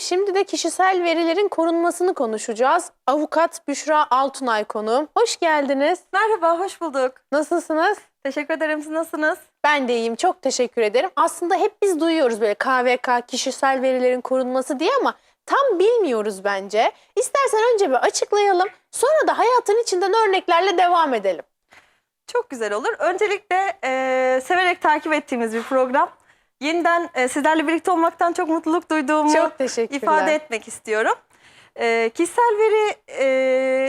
Efendim şimdi de kişisel verilerin korunmasını konuşacağız. Avukat Büşra Altunay konuğum. Hoş geldiniz. Merhaba, hoş bulduk. Nasılsınız? Teşekkür ederim. Siz nasılsınız? Ben de iyiyim. Çok teşekkür ederim. Aslında hep biz duyuyoruz böyle KVK kişisel verilerin korunması diye ama tam bilmiyoruz bence. İstersen önce bir açıklayalım. Sonra da hayatın içinden örneklerle devam edelim. Çok güzel olur. Öncelikle e, severek takip ettiğimiz bir program. Yeniden e, sizlerle birlikte olmaktan çok mutluluk duyduğumu Çok ifade etmek istiyorum. E, kişisel veri e,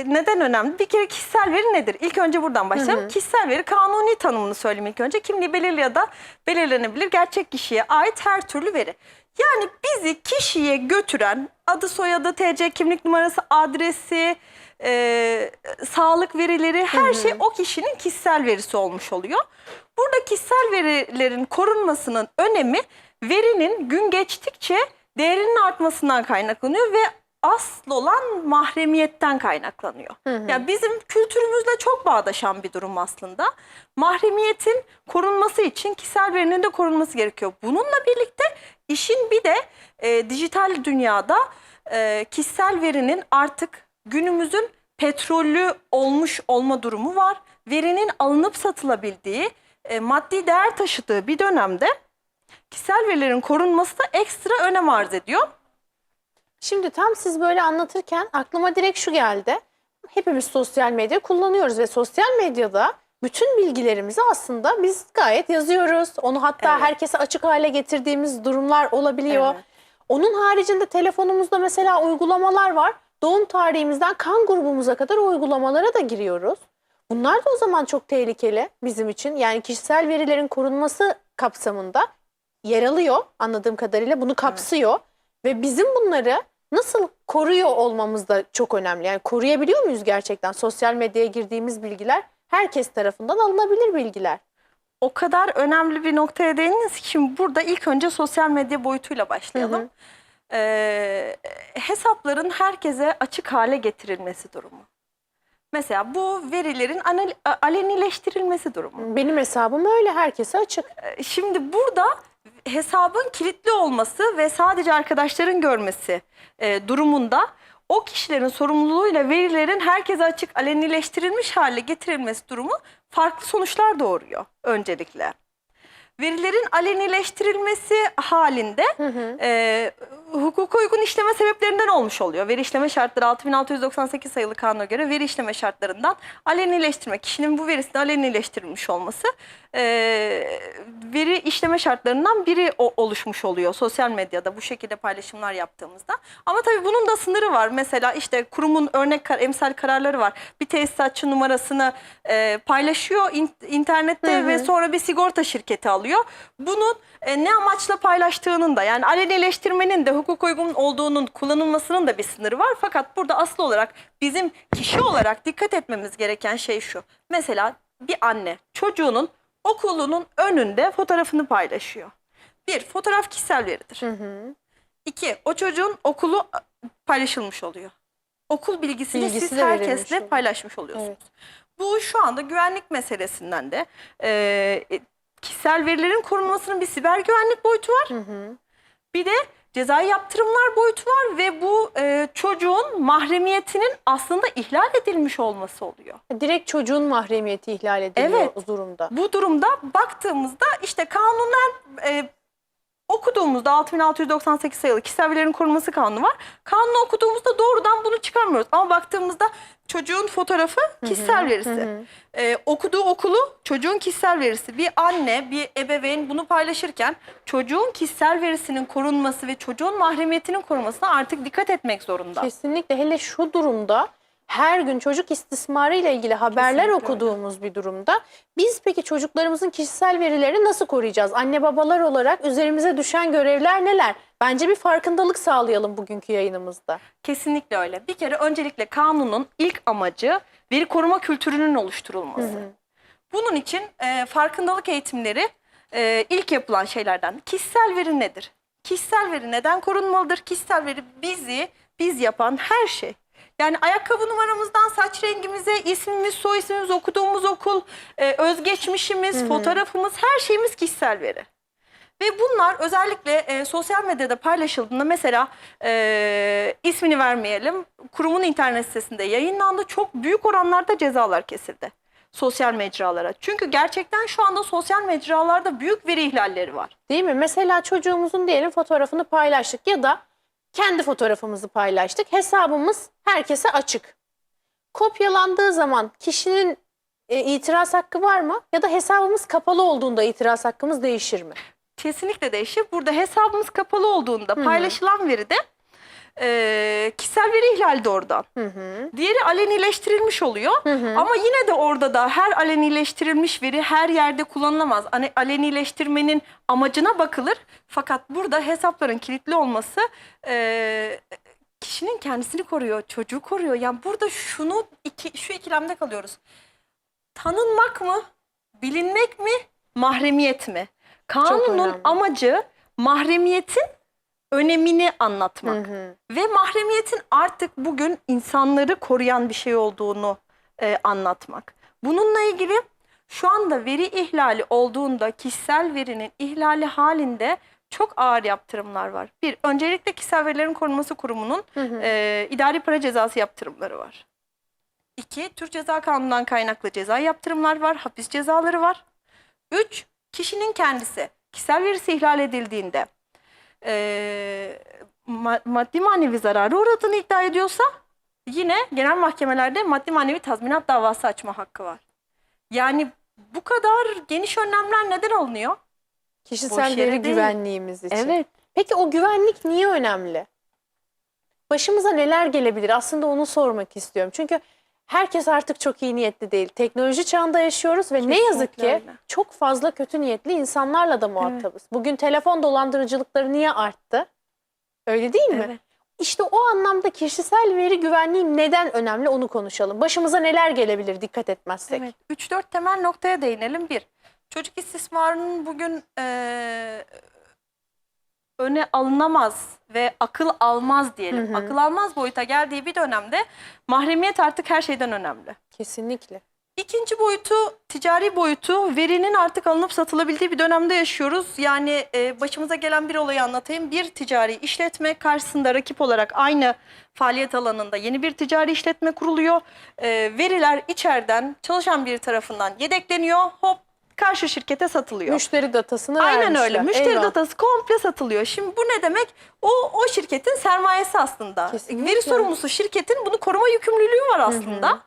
neden önemli? Bir kere kişisel veri nedir? İlk önce buradan başlayalım. Hı hı. Kişisel veri kanuni tanımını söyleyeyim ilk önce. Kimliği belirli ya da belirlenebilir gerçek kişiye ait her türlü veri. Yani bizi kişiye götüren adı soyadı, TC kimlik numarası, adresi, e, sağlık verileri her şey o kişinin kişisel verisi olmuş oluyor. Burada kişisel verilerin korunmasının önemi verinin gün geçtikçe değerinin artmasından kaynaklanıyor ve asıl olan mahremiyetten kaynaklanıyor. Yani bizim kültürümüzle çok bağdaşan bir durum aslında. Mahremiyetin korunması için kişisel verinin de korunması gerekiyor. Bununla birlikte işin bir de e, dijital dünyada e, kişisel verinin artık günümüzün petrollü olmuş olma durumu var. Verinin alınıp satılabildiği, e, maddi değer taşıdığı bir dönemde kişisel verilerin korunması da ekstra önem arz ediyor. Şimdi tam siz böyle anlatırken aklıma direkt şu geldi. Hepimiz sosyal medya kullanıyoruz ve sosyal medyada bütün bilgilerimizi aslında biz gayet yazıyoruz. Onu hatta Evet. herkese açık hale getirdiğimiz durumlar olabiliyor. Evet. Onun haricinde telefonumuzda mesela uygulamalar var. Doğum tarihimizden kan grubumuza kadar uygulamalara da giriyoruz. Bunlar da o zaman çok tehlikeli bizim için. Yani kişisel verilerin korunması kapsamında yer alıyor anladığım kadarıyla. Bunu kapsıyor. Ve bizim bunları nasıl koruyor olmamız da çok önemli. Yani koruyabiliyor muyuz gerçekten? Sosyal medyaya girdiğimiz bilgiler herkes tarafından alınabilir bilgiler. O kadar önemli bir noktaya değindiniz ki şimdi burada ilk önce sosyal medya boyutuyla başlayalım. Hı hı. Ee, hesapların herkese açık hale getirilmesi durumu. Mesela bu verilerin anal- alenileştirilmesi durumu. Benim hesabım öyle herkese açık. Ee, Şimdi burada hesabın kilitli olması ve sadece arkadaşların görmesi e, durumunda o kişilerin sorumluluğuyla verilerin herkese açık alenileştirilmiş hale getirilmesi durumu farklı sonuçlar doğuruyor öncelikle. Verilerin alenileştirilmesi halinde e, hukuka uygun işleme sebeplerinden olmuş oluyor. Veri işleme şartları 6698 sayılı kanuna göre veri işleme şartlarından alenileştirme, kişinin bu verisinin alenileştirilmiş olması e, veri işleme şartlarından biri o- oluşmuş oluyor sosyal medyada bu şekilde paylaşımlar yaptığımızda. Ama tabii bunun da sınırı var. Mesela işte kurumun örnek kar- emsal kararları var. Bir tesisatçı numarasını e, paylaşıyor in- internette Hı hı. ve sonra bir sigorta şirketi alıyor. Bunun e, ne amaçla paylaştığının da yani alenileştirmenin de hukuk uygun olduğunun kullanılmasının da bir sınırı var. Fakat burada asıl olarak bizim kişi olarak dikkat etmemiz gereken şey şu. Mesela bir anne çocuğunun okulunun önünde fotoğrafını paylaşıyor. Bir, fotoğraf kişisel veridir. Hı hı. İki, o çocuğun okulu paylaşılmış oluyor. Okul bilgisini Bilgisi siz herkesle oluyor. paylaşmış oluyorsunuz. Evet. Bu şu anda güvenlik meselesinden de e, e, kişisel verilerin korunmasının bir siber güvenlik boyutu var. Hı hı. Bir de cezai yaptırımlar boyutu var ve bu e, çocuğun mahremiyetinin aslında ihlal edilmiş olması oluyor. Direkt çocuğun mahremiyeti ihlal ediliyor Evet. durumda. Bu durumda baktığımızda işte kanunen e, okuduğumuzda 6698 sayılı kişisel verilerin korunması kanunu var. Kanunu okuduğumuzda doğrudan bunu çıkarmıyoruz. Ama baktığımızda çocuğun fotoğrafı kişisel verisi. hı. E, okuduğu okulu çocuğun kişisel verisi. Bir anne, bir ebeveyn bunu paylaşırken çocuğun kişisel verisinin korunması ve çocuğun mahremiyetinin korunmasına artık dikkat etmek zorunda. Kesinlikle hele şu durumda her gün çocuk istismarı ile ilgili haberler Kesinlikle öyle. okuduğumuz bir durumda biz peki çocuklarımızın kişisel verilerini nasıl koruyacağız? Anne babalar olarak üzerimize düşen görevler neler? Bence bir farkındalık sağlayalım bugünkü yayınımızda. Kesinlikle öyle. Bir kere öncelikle kanunun ilk amacı veri koruma kültürünün oluşturulması. Bunun için e, farkındalık eğitimleri e, ilk yapılan şeylerden. Kişisel veri nedir? Kişisel veri neden korunmalıdır? Kişisel veri bizi biz yapan her şey. Yani ayakkabı numaramızdan saç rengimize, ismimiz, soy ismimiz, okuduğumuz okul, e, özgeçmişimiz, fotoğrafımız her şeyimiz kişisel veri. Ve bunlar özellikle e, sosyal medyada paylaşıldığında mesela e, ismini vermeyelim kurumun internet sitesinde yayınlandı. Çok büyük oranlarda cezalar kesildi sosyal mecralara. Çünkü gerçekten şu anda sosyal mecralarda büyük veri ihlalleri var. Değil mi? Mesela çocuğumuzun diyelim fotoğrafını paylaştık ya da kendi fotoğrafımızı paylaştık. Hesabımız herkese açık. Kopyalandığı zaman kişinin e, itiraz hakkı var mı? Ya da hesabımız kapalı olduğunda itiraz hakkımız değişir mi? Kesinlikle değişir. Burada hesabımız kapalı olduğunda paylaşılan veride e, kişisel veri ihlali de oradan. Hı hı. Diğeri alenileştirilmiş oluyor. hı. Ama yine de orada da her alenileştirilmiş veri her yerde kullanılamaz. Hani alenileştirmenin amacına bakılır. Fakat burada hesapların kilitli olması e, kişinin kendisini koruyor, çocuğu koruyor. Yani burada şunu iki, şu ikilemde kalıyoruz. Tanınmak mı, bilinmek mi, mahremiyet mi? Kanunun amacı mahremiyetin önemini anlatmak Hı hı. ve mahremiyetin artık bugün insanları koruyan bir şey olduğunu e, anlatmak. Bununla ilgili şu anda veri ihlali olduğunda kişisel verinin ihlali halinde çok ağır yaptırımlar var. Bir, öncelikle Kişisel Verilerin Korunması Kurumu'nun Hı hı. e, idari para cezası yaptırımları var. İki, Türk Ceza Kanunu'ndan kaynaklı ceza yaptırımlar var, hapis cezaları var. Üç, kişinin kendisi kişisel verisi ihlal edildiğinde e, ma- maddi manevi zararı uğradığını iddia ediyorsa yine genel mahkemelerde maddi manevi tazminat davası açma hakkı var. Yani bu kadar geniş önlemler neden alınıyor? Kişisel veri güvenliğimiz için. Peki o güvenlik niye önemli? Başımıza neler gelebilir? Aslında onu sormak istiyorum. Çünkü herkes artık çok iyi niyetli değil. Teknoloji çağında yaşıyoruz ve ne yazık ki Kesinlikle öyle. çok fazla kötü niyetli insanlarla da muhatabız. Bugün telefon dolandırıcılıkları niye arttı? Öyle değil mi? Evet. İşte o anlamda kişisel veri güvenliği neden önemli onu konuşalım. Başımıza neler gelebilir dikkat etmezsek? Evet. 3-4 temel noktaya değinelim. Bir, çocuk istismarının bugün eee, öne alınamaz ve akıl almaz diyelim. Hı hı. Akıl almaz boyuta geldiği bir dönemde mahremiyet artık her şeyden önemli. Kesinlikle. İkinci boyutu, ticari boyutu, verinin artık alınıp satılabildiği bir dönemde yaşıyoruz. Yani e, başımıza gelen bir olayı anlatayım. Bir ticari işletme karşısında rakip olarak aynı faaliyet alanında yeni bir ticari işletme kuruluyor. E, veriler içeriden çalışan bir tarafından yedekleniyor. Hop karşı şirkete satılıyor. Müşteri datasını Aynen vermişler. öyle. Müşteri Eyvah. datası komple satılıyor. Şimdi bu ne demek? O o şirketin sermayesi aslında. Kesinlikle. Veri sorumlusu şirketin bunu koruma yükümlülüğü var aslında.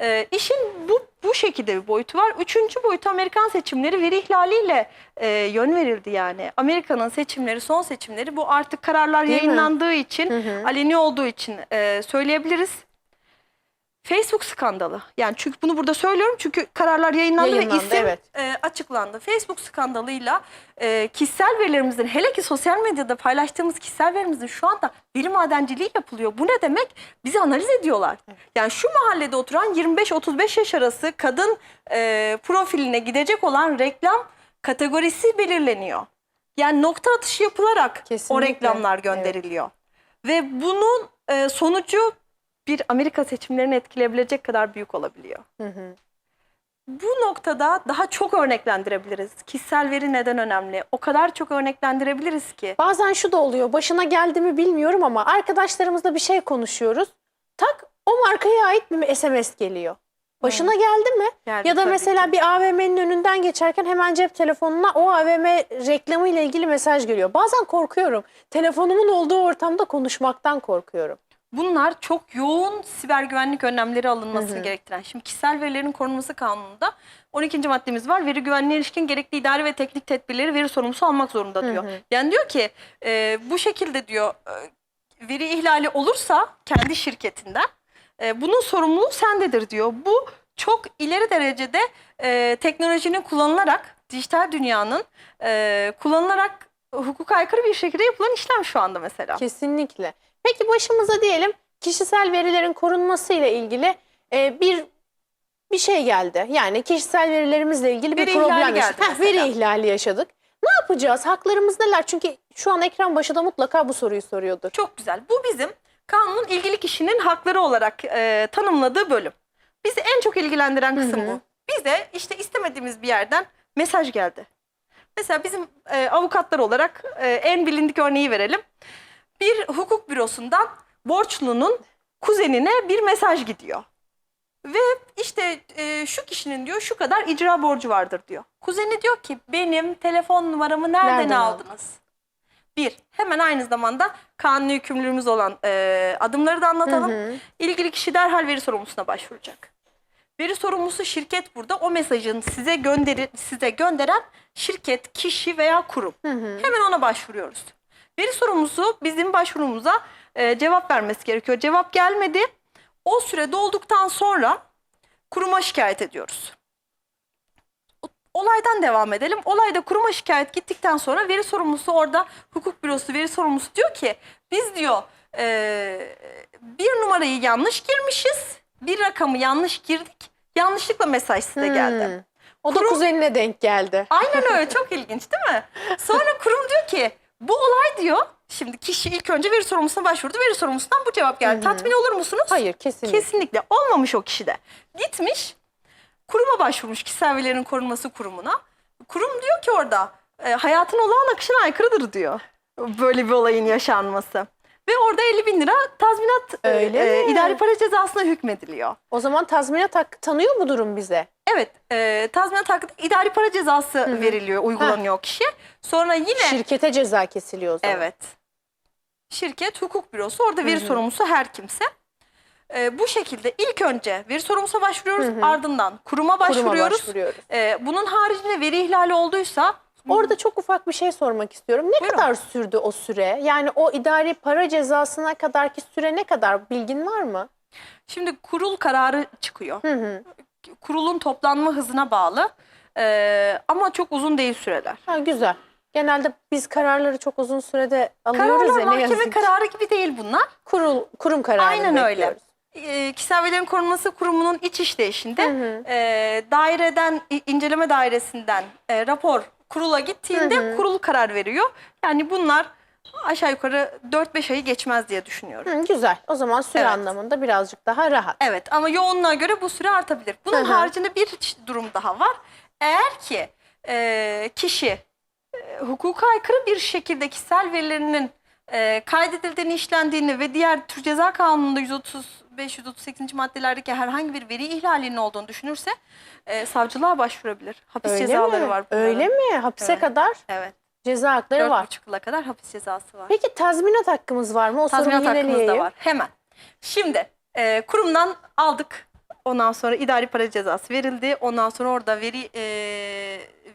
Ee, işin bu bu şekilde bir boyutu var. Üçüncü boyutu Amerikan seçimleri veri ihlaliyle e, yön verildi yani. Amerika'nın seçimleri, son seçimleri bu artık kararlar Değil mi? yayınlandığı için, Hı hı. aleni olduğu için e, söyleyebiliriz. Facebook skandalı. Yani çünkü bunu burada söylüyorum çünkü kararlar yayınlandı, Yayınlandı, ve isim evet. e, açıklandı. Facebook skandalıyla e, kişisel verilerimizin hele ki sosyal medyada paylaştığımız kişisel verimizin şu anda veri madenciliği yapılıyor. Bu ne demek? Bizi analiz ediyorlar. Yani şu mahallede oturan 25-35 yaş arası kadın e, profiline gidecek olan reklam kategorisi belirleniyor. Yani nokta atışı yapılarak o Kesinlikle. reklamlar gönderiliyor. Ve bunun e, sonucu bir Amerika seçimlerini etkileyebilecek kadar büyük olabiliyor. Hı hı. Bu noktada daha çok örneklendirebiliriz. Kişisel veri neden önemli? O kadar çok örneklendirebiliriz ki. Bazen şu da oluyor. Başına geldi mi bilmiyorum ama arkadaşlarımızla bir şey konuşuyoruz. Tak o markaya ait bir SMS geliyor. Başına geldi mi? Geldi ya da mesela ki. bir AVM'nin önünden geçerken hemen cep telefonuna o AVM reklamı ile ilgili mesaj geliyor. Bazen korkuyorum. Telefonumun olduğu ortamda konuşmaktan korkuyorum. Bunlar çok yoğun siber güvenlik önlemleri alınmasını gerektiren. Şimdi kişisel verilerin korunması kanununda 12. maddemiz var. Veri güvenliğine ilişkin gerekli idari ve teknik tedbirleri veri sorumlusu almak zorunda diyor. Yani diyor ki e, bu şekilde diyor e, veri ihlali olursa kendi şirketinden e, bunun sorumluluğu sendedir diyor. Bu çok ileri derecede e, teknolojinin kullanılarak dijital dünyanın e, kullanılarak hukuka aykırı bir şekilde yapılan işlem şu anda mesela. Kesinlikle. Peki başımıza diyelim kişisel verilerin korunması ile ilgili e, bir bir şey geldi. Yani kişisel verilerimizle ilgili bir Veri problem geldi yaşadık. Heh, veri ihlali yaşadık. Ne yapacağız? Haklarımız neler? Çünkü şu an ekran başında mutlaka bu soruyu soruyordur. Çok güzel. Bu bizim kanunun ilgili kişinin hakları olarak e, tanımladığı bölüm. Bizi en çok ilgilendiren kısım Hı hı. bu. Bize işte istemediğimiz bir yerden mesaj geldi. Mesela bizim e, avukatlar olarak e, en bilindik örneği verelim. Bir hukuk bürosundan borçlunun kuzenine bir mesaj gidiyor. Ve işte e, şu kişinin diyor şu kadar icra borcu vardır diyor. Kuzeni diyor ki benim telefon numaramı nereden, Nereden aldınız? Bir, hemen aynı zamanda kanuni yükümlülüğümüz olan e, adımları da anlatalım. Hı hı. İlgili kişi derhal veri sorumlusuna başvuracak. Veri sorumlusu şirket burada o mesajın size gönderi size gönderen şirket, kişi veya kurum. Hı hı. Hemen ona başvuruyoruz. Veri sorumlusu bizim başvurumuza e, cevap vermesi gerekiyor. Cevap gelmedi. O süre dolduktan sonra kuruma şikayet ediyoruz. Olaydan devam edelim. Olayda kuruma şikayet gittikten sonra veri sorumlusu orada hukuk bürosu veri sorumlusu diyor ki biz diyor e, bir numarayı yanlış girmişiz. Bir rakamı yanlış girdik. Yanlışlıkla mesaj size geldi. Hmm. O da Kurum- kuzenine denk geldi. Aynen öyle çok ilginç değil mi? Sonra kurum diyor ki bu olay diyor. Şimdi kişi ilk önce veri sorumlusuna başvurdu. Veri sorumlusundan bu cevap geldi. Hı hı. Tatmin olur musunuz? Hayır kesinlikle. Kesinlikle. Olmamış o kişide. Gitmiş kuruma başvurmuş kişisel verilerin korunması kurumuna. Kurum diyor ki orada e, hayatın olağan akışına aykırıdır diyor. Böyle bir olayın yaşanması. Ve orada 50 bin lira tazminat e, Öyle e, mi? idari para cezasına hükmediliyor. O zaman tazminat hakkı tanıyor bu durum bize. Evet, e, tazminat hakkında idari para cezası veriliyor, uygulanıyor kişiye. Sonra yine Şirkete ceza kesiliyor o zaman. evet. Şirket, hukuk bürosu, orada veri sorumlusu her kimse. E, bu şekilde ilk önce veri sorumlusuna başvuruyoruz, ardından kuruma Kuruma başvuruyoruz. başvuruyoruz. E, bunun haricinde veri ihlali olduysa Orada çok ufak bir şey sormak istiyorum. Ne Buyurun. kadar sürdü o süre? Yani o idari para cezasına kadarki süre ne kadar bilgin var mı? şimdi kurul kararı çıkıyor. Hı hı. Kurulun toplanma hızına bağlı. E, ama çok uzun değil süreler. Ha, güzel. Genelde biz kararları çok uzun sürede alıyoruz Kararlar ya ne mahkeme ki. kararı gibi değil bunlar. Kurul, kurum kararını Aynen öyle. e, Kişisel Verilerin Korunması Kurumu'nun iç işleyişinde Hı hı. e, daireden, inceleme dairesinden e, rapor kurula gittiğinde Hı hı. kurul karar veriyor. Yani bunlar aşağı yukarı 4-5 ayı geçmez diye düşünüyorum. Hı, güzel. O zaman süre Evet. anlamında birazcık daha rahat. Evet ama yoğunluğa göre bu süre artabilir. Bunun Hı hı. haricinde bir durum daha var. Eğer ki e, kişi e, hukuka aykırı bir şekilde kişisel verilerinin e, kaydedildiğini, işlendiğini ve diğer Türk Ceza Kanunu'nda 135-138. maddelerdeki herhangi bir veri ihlalinin olduğunu düşünürse e, savcılığa başvurabilir. Hapis Öyle cezaları mi? var bunların. Öyle mi? Hapse Evet. kadar Evet. ceza hakları var. 4,5 yıla kadar hapis cezası var. Peki tazminat hakkımız var mı? O Tazminat hakkımız da var. Hemen. Şimdi e, kurumdan aldık. Ondan sonra idari para cezası verildi. Ondan sonra orada veri e,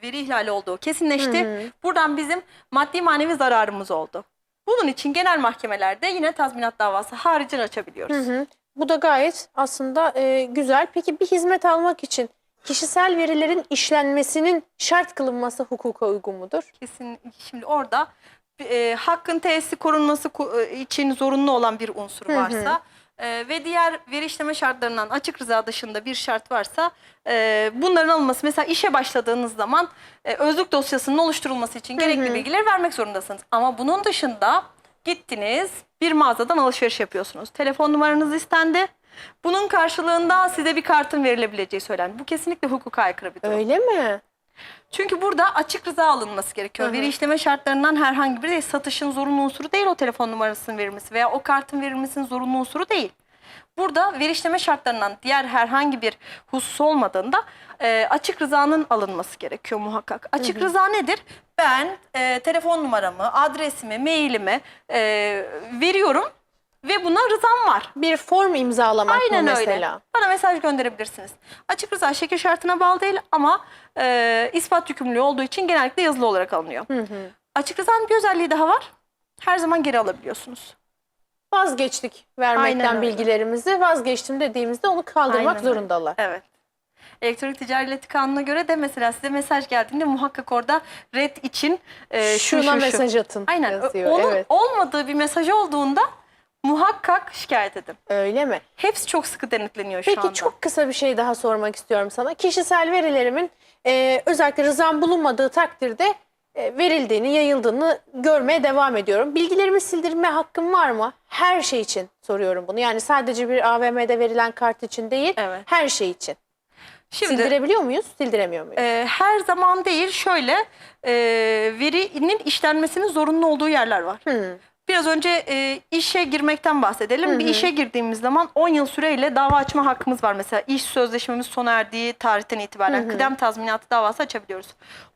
veri ihlali olduğu kesinleşti. Hı. Buradan bizim maddi manevi zararımız oldu. Bunun için genel mahkemelerde yine tazminat davası haricen açabiliyoruz. Hı hı. Bu da gayet aslında e, güzel. Peki bir hizmet almak için kişisel verilerin işlenmesinin şart kılınması hukuka uygun mudur? Kesin. Şimdi orada e, hakkın tesisi korunması e, için zorunlu olan bir unsur Hı hı. varsa e, ve diğer veri işleme şartlarından açık rıza dışında bir şart varsa e, bunların alınması mesela işe başladığınız zaman e, özlük dosyasının oluşturulması için gerekli hı. bilgileri vermek zorundasınız. Ama bunun dışında gittiniz bir mağazadan alışveriş yapıyorsunuz. Telefon numaranız istendi. Bunun karşılığında size bir kartın verilebileceği söylendi. Bu kesinlikle hukuka aykırı bir durum. Öyle mi? Çünkü burada açık rıza alınması gerekiyor. Hı hı. Veri işleme şartlarından herhangi biri satışın zorunlu unsuru değil o telefon numarasının verilmesi veya o kartın verilmesinin zorunlu unsuru değil. Burada veri işleme şartlarından diğer herhangi bir husus olmadığında e, açık rızanın alınması gerekiyor muhakkak. Açık rıza nedir? Ben e, telefon numaramı, adresimi, mailimi e, veriyorum ve buna rızam var. Bir form imzalamak Aynen mı öyle. mesela? Bana mesaj gönderebilirsiniz. Açık rıza şekil şartına bağlı değil ama e, ispat yükümlülüğü olduğu için genellikle yazılı olarak alınıyor. Hı hı. Açık rızanın bir özelliği daha var. Her zaman geri alabiliyorsunuz. Vazgeçtik vermekten Aynen öyle. bilgilerimizi. Vazgeçtim dediğimizde onu kaldırmak Aynen öyle. zorundalar. Evet. Elektronik ticaret kanununa göre de mesela size mesaj geldiğinde muhakkak orada red için e, şu Şuna şu şu. mesaj atın Aynen. yazıyor. Onun Evet. olmadığı bir mesaj olduğunda muhakkak şikayet edin. Öyle mi? Hepsi çok sıkı denetleniyor şu Peki anda. çok kısa bir şey daha sormak istiyorum sana. Kişisel verilerimin e, özellikle rızam bulunmadığı takdirde verildiğini, yayıldığını görmeye devam ediyorum. Bilgilerimi sildirme hakkım var mı? Her şey için soruyorum bunu. Yani sadece bir AVM'de verilen kart için değil, Evet. her şey için. Şimdi Sildirebiliyor muyuz? Sildiremiyor muyuz? e, her zaman değil şöyle e, verinin işlenmesinin zorunlu olduğu yerler var. Hmm. Biraz önce e, işe girmekten bahsedelim. Bir işe girdiğimiz zaman 10 yıl süreyle dava açma hakkımız var. Mesela iş sözleşmemiz sona erdiği tarihten itibaren kıdem tazminatı davası açabiliyoruz.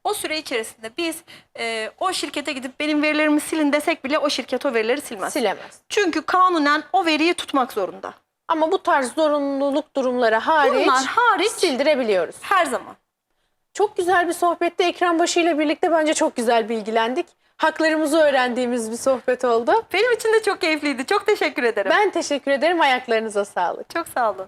O süre içerisinde biz e, o şirkete gidip benim verilerimi silin desek bile o şirket o verileri silmez. Silemez. Çünkü kanunen o veriyi tutmak zorunda. Ama bu tarz zorunluluk durumları hariç, Bunlar hariç sildirebiliyoruz. her zaman. Çok güzel bir sohbette ekran başıyla birlikte bence çok güzel bilgilendik. Haklarımızı öğrendiğimiz bir sohbet oldu. Benim için de çok keyifliydi. Çok teşekkür ederim. Ben teşekkür ederim. Ayaklarınıza sağlık. Çok sağ olun.